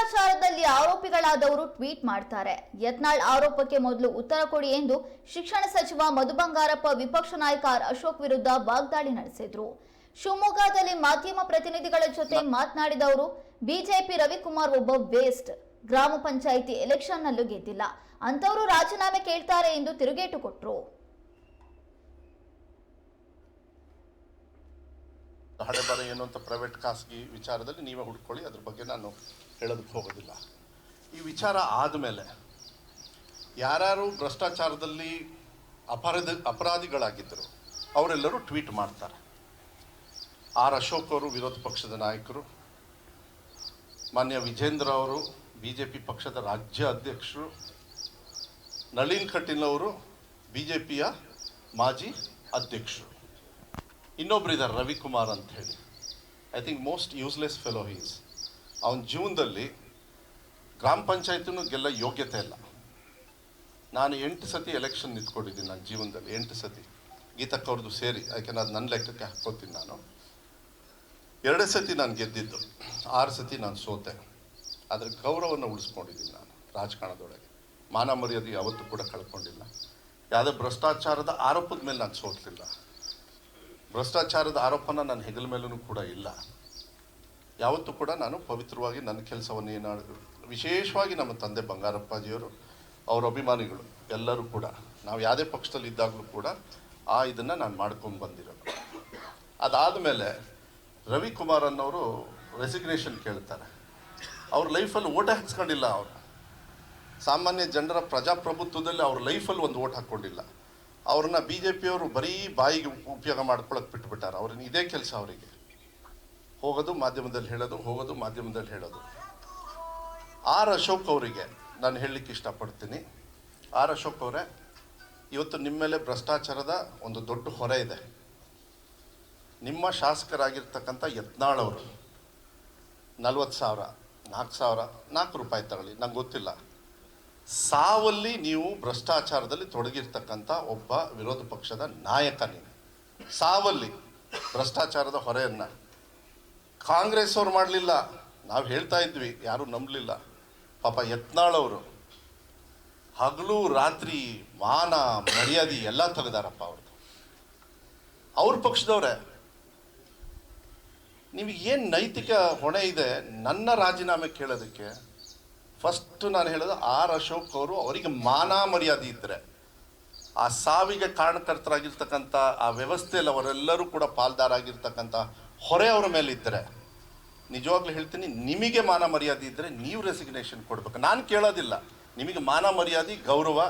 ಭ್ರಷ್ಟಾಚಾರದಲ್ಲಿ ಆರೋಪಿಗಳಾದವರು tweet ಮಾಡ್ತಾರೆ. ಯತ್ನಾಳ್ ಆರೋಪಕ್ಕೆ ಮೊದಲು ಉತ್ತರ ಕೊಡಿ ಎಂದು ಶಿಕ್ಷಣ ಸಚಿವ ಮಧು ಬಂಗಾರಪ್ಪ, ವಿಪಕ್ಷ ನಾಯಕ ಅಶೋಕ್ ವಿರುದ್ಧ ವಾಗ್ದಾಳಿ ನಡೆಸಿದ್ರು. ಶಿವಮೊಗ್ಗದಲ್ಲಿ ಮಾಧ್ಯಮ ಪ್ರತಿನಿಧಿಗಳ ಜೊತೆ ಮಾತನಾಡಿದ ಅವರು ಬಿಜೆಪಿ ರವಿಕುಮಾರ್ ಒಬ್ಬ ವೇಸ್ಟ್. ಗ್ರಾಮ ಪಂಚಾಯಿತಿ ಎಲೆಕ್ಷನ್ನಲ್ಲೂ ಗೆದ್ದಿಲ್ಲ. ಅಂತವರು ರಾಜೀನಾಮೆ ಕೇಳ್ತಾರೆ ಎಂದು ತಿರುಗೇಟು ಕೊಟ್ರು. ಹಣೆ ಬರ ಏನು ಅಂತ ಪ್ರೈವೇಟ್ ಖಾಸಗಿ ವಿಚಾರದಲ್ಲಿ ನೀವೇ ಹುಡ್ಕೊಳ್ಳಿ, ಅದ್ರ ಬಗ್ಗೆ ನಾನು ಹೇಳೋದಕ್ಕೆ ಹೋಗೋದಿಲ್ಲ. ಈ ವಿಚಾರ ಆದಮೇಲೆ ಯಾರ್ಯಾರು ಭ್ರಷ್ಟಾಚಾರದಲ್ಲಿ ಅಪರಾಧ ಅಪರಾಧಿಗಳಾಗಿದ್ದರು ಅವರೆಲ್ಲರೂ ಟ್ವೀಟ್ ಮಾಡ್ತಾರೆ. ಆರ್ ಅಶೋಕ್ ಅವರು ವಿರೋಧ ಪಕ್ಷದ ನಾಯಕರು, ಮಾನ್ಯ ವಿಜೇಂದ್ರ ಅವರು ಬಿ ಜೆ ಪಿ ಪಕ್ಷದ ರಾಜ್ಯ ಅಧ್ಯಕ್ಷರು, ನಳಿನ್ ಕಟೀಲ್ ಅವರು ಬಿ ಜೆ ಪಿಯ ಮಾಜಿ ಅಧ್ಯಕ್ಷರು. ಇನ್ನೊಬ್ರು ಇದ್ದಾರೆ ರವಿಕುಮಾರ್ ಅಂತ ಹೇಳಿ I think most useless fellow he's ಅವನ ಜೀವನದಲ್ಲಿ ಗ್ರಾಮ ಪಂಚಾಯತಿನೂ ಗೆಲ್ಲ ಯೋಗ್ಯತೆ ಇಲ್ಲ. ನಾನು ಎಂಟು ಸತಿ ಎಲೆಕ್ಷನ್ ನಿಂತ್ಕೊಂಡಿದ್ದೀನಿ ನನ್ನ ಜೀವನದಲ್ಲಿ, ಎಂಟು ಸತಿ. ಗೀತಕ್ಕ ಅವ್ರದ್ದು ಸೇರಿ ಯಾಕೆಂದ್ರೆ ಅದು ನನ್ನ ಲೆಕ್ಕಕ್ಕೆ ಹಾಕ್ಕೋತೀನಿ ನಾನು. ಎರಡೇ ಸತಿ ನಾನು ಗೆದ್ದಿದ್ದು, ಆರು ಸತಿ ನಾನು ಸೋತೆ. ಅದರ ಗೌರವವನ್ನು ಉಳಿಸ್ಕೊಂಡಿದ್ದೀನಿ ನಾನು ರಾಜಕಾರಣದೊಳಗೆ. ಮಾನ ಮರ್ಯಾದೆ ಯಾವತ್ತೂ ಕೂಡ ಕಳ್ಕೊಂಡಿಲ್ಲ. ಯಾವುದೇ ಭ್ರಷ್ಟಾಚಾರದ ಆರೋಪದ ಮೇಲೆ ನಾನು ಸೋತಿಲ್ಲ ಭ್ರಷ್ಟಾಚಾರದ ಆರೋಪನ ನನ್ನ ಹೆಗಲ ಮೇಲೂ ಕೂಡ ಇಲ್ಲ. ಯಾವತ್ತೂ ಕೂಡ ನಾನು ಪವಿತ್ರವಾಗಿ ನನ್ನ ಕೆಲಸವನ್ನು ಏನಾದ್ರು, ವಿಶೇಷವಾಗಿ ನಮ್ಮ ತಂದೆ ಬಂಗಾರಪ್ಪಾಜಿಯವರು, ಅವರ ಅಭಿಮಾನಿಗಳು ಎಲ್ಲರೂ ಕೂಡ, ನಾವು ಯಾವುದೇ ಪಕ್ಷದಲ್ಲಿ ಇದ್ದಾಗಲೂ ಕೂಡ ಆ ಇದನ್ನು ನಾನು ಮಾಡ್ಕೊಂಡು ಬಂದಿರೋದು. ಅದಾದಮೇಲೆ ರವಿಕುಮಾರ್ ಅನ್ನೋರು ರೆಸಿಗ್ನೇಷನ್ ಕೇಳ್ತಾರೆ. ಅವ್ರ ಲೈಫಲ್ಲಿ ಓಟ ಹಾಕ್ಸ್ಕೊಂಡಿಲ್ಲ ಅವರು. ಸಾಮಾನ್ಯ ಜನರ ಪ್ರಜಾಪ್ರಭುತ್ವದಲ್ಲಿ ಅವ್ರ ಲೈಫಲ್ಲಿ ಒಂದು ಓಟ್ ಹಾಕ್ಕೊಂಡಿಲ್ಲ. ಅವ್ರನ್ನ ಬಿ ಜೆ ಪಿಯವರು ಬರೀ ಬಾಯಿಗೆ ಉಪಯೋಗ ಮಾಡ್ಕೊಳಕ್ಕೆ ಬಿಟ್ಬಿಟ್ಟಾರೆ. ಅವ್ರನ್ನ ಇದೇ ಕೆಲಸ ಅವರಿಗೆ. ಹೋಗೋದು ಮಾಧ್ಯಮದಲ್ಲಿ ಹೇಳೋದು, ಹೋಗೋದು ಮಾಧ್ಯಮದಲ್ಲಿ ಹೇಳೋದು. ಆರ್ ಅಶೋಕ್ ಅವರಿಗೆ ನಾನು ಹೇಳಲಿಕ್ಕೆ ಇಷ್ಟಪಡ್ತೀನಿ. ಆರ್ ಅಶೋಕ್ ಅವರೇ, ಇವತ್ತು ನಿಮ್ಮ ಮೇಲೆ ಭ್ರಷ್ಟಾಚಾರದ ಒಂದು ದೊಡ್ಡ ಹೊರೆ ಇದೆ. ನಿಮ್ಮ ಶಾಸಕರಾಗಿರ್ತಕ್ಕಂಥ ಯತ್ನಾಳವರು ನಲ್ವತ್ತು ಸಾವಿರ, ನಾಲ್ಕು ಸಾವಿರ, ನಾಲ್ಕು ರೂಪಾಯಿ ತಗೊಳ್ಳಿ. ನಂಗೆ ಗೊತ್ತಿಲ್ಲ. ಸಾವಲ್ಲಿ ನೀವು ಭ್ರಷ್ಟಾಚಾರದಲ್ಲಿ ತೊಡಗಿರ್ತಕ್ಕಂಥ ಒಬ್ಬ ವಿರೋಧ ಪಕ್ಷದ ನಾಯಕ ನೀನು ಸಾವಲ್ಲಿ ಭ್ರಷ್ಟಾಚಾರದ ಹೊರೆಯನ್ನು. ಕಾಂಗ್ರೆಸ್ ಅವ್ರು ಮಾಡಲಿಲ್ಲ. ನಾವು ಹೇಳ್ತಾ ಇದ್ವಿ, ಯಾರೂ ನಂಬಲಿಲ್ಲ. ಪಾಪ ಯತ್ನಾಳವರು ಹಗಲು ರಾತ್ರಿ ಮಾನ, ಮರ್ಯಾದೆ ಎಲ್ಲ ತೆಗೆದಾರಪ್ಪ ಅವ್ರದ್ದು ಅವ್ರ ಪಕ್ಷದವ್ರೆ. ನಿಮಗೆ ಏನು ನೈತಿಕ ಹೊಣೆ ಇದೆ? ನನ್ನ ರಾಜೀನಾಮೆ ಕೇಳೋದಕ್ಕೆ ಫಸ್ಟ್ ನಾನು ಹೇಳೋದು ಆರ್ ಅಶೋಕ್ ಅವರು ಅವರಿಗೆ ಮಾನ ಮರ್ಯಾದೆ ಇದ್ದರೆ ಆ ಸಾವಿಗೆ ಕಾರಣಕರ್ತರಾಗಿರ್ತಕ್ಕಂಥ, ಆ ವ್ಯವಸ್ಥೆಯಲ್ಲಿ ಅವರೆಲ್ಲರೂ ಕೂಡ ಪಾಲ್ದಾರಾಗಿರ್ತಕ್ಕಂಥ ಹೊರೆ ಅವರ ಮೇಲೆ ಇದ್ದರೆ ನಿಜವಾಗ್ಲೂ ಹೇಳ್ತೀನಿ, ನಿಮಗೆ ಮಾನ ಮರ್ಯಾದೆ ಇದ್ದರೆ ನೀವು ರೆಸಿಗ್ನೇಷನ್ ಕೊಡ್ಬೇಕು. ನಾನು ಕೇಳೋದಿಲ್ಲ. ನಿಮಗೆ ಮಾನ ಮರ್ಯಾದೆ, ಗೌರವ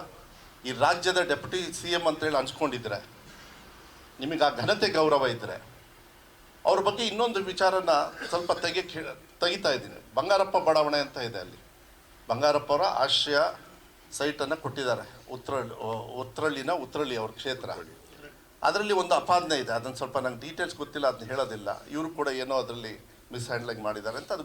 ಈ ರಾಜ್ಯದ ಡೆಪ್ಯೂಟಿ ಸಿ ಎಂ ಅಂತೇಳಿ ಅನ್ಸ್ಕೊಂಡಿದ್ರೆ ನಿಮಗೆ ಆ ಘನತೆ, ಗೌರವ ಇದ್ದರೆ ಅವ್ರ ಬಗ್ಗೆ ಇನ್ನೊಂದು ವಿಚಾರನ ಸ್ವಲ್ಪ ತೆಗೆ ತೆಗಿತಾ ಇದ್ದೀನಿ. ಬಂಗಾರಪ್ಪ ಬಡಾವಣೆ ಅಂತ ಇದೆ ಅಲ್ಲಿ. ಬಂಗಾರಪ್ಪ ಅವರ ಆಶ್ರಯ ಸೈಟನ್ನು ಕೊಟ್ಟಿದ್ದಾರೆ. ಉತ್ರಳ್ಳಿ ಉತ್ರಳ್ಳಿನ ಉತ್ರಳ್ಳಿ ಅವ್ರ ಕ್ಷೇತ್ರ. ಅದರಲ್ಲಿ ಒಂದು ಅಪಾದನೆ ಇದೆ. ಅದನ್ನು ಸ್ವಲ್ಪ ನಂಗೆ ಡೀಟೇಲ್ಸ್ ಗೊತ್ತಿಲ್ಲ ಅದನ್ನ ಹೇಳೋದಿಲ್ಲ. ಇವರು ಕೂಡ ಏನೋ ಅದರಲ್ಲಿ ಮಿಸ್ ಹ್ಯಾಂಡ್ಲಿಂಗ್ ಮಾಡಿದ್ದಾರೆ ಅಂತ ಅದು